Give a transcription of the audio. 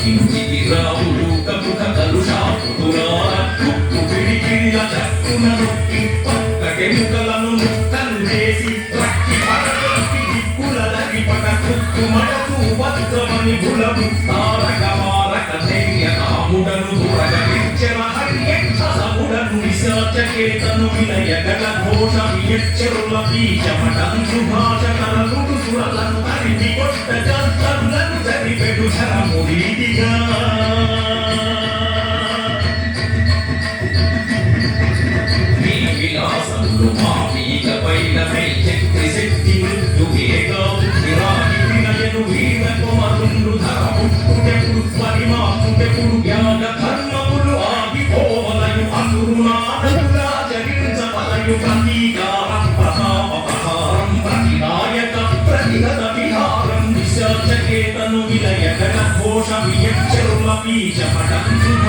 హిందికి రావులు కనుక కలుషాపురాల తుప్పు పిడికిళ్ళ చక్కున నొక్కి పక్కకి ముక్కలను ముక్కలు చేసి రక్కి పడకి దిక్కులకి పట కుక్కు మడకు బతుకమని గులము తారక తరిమి కొట్ట జంతరులను జరిపెడు శరముడిదిగా మీ విలాసములు మా మీక పైన శక్తి శక్తి మృత్యు వేగాలు విరాగి వినయను వీర కుమరులు ధర పరిమాపుటెప్పుడు కర్మములు విహారం ఘోష వియచ్చరుల బీజ పటం శుభ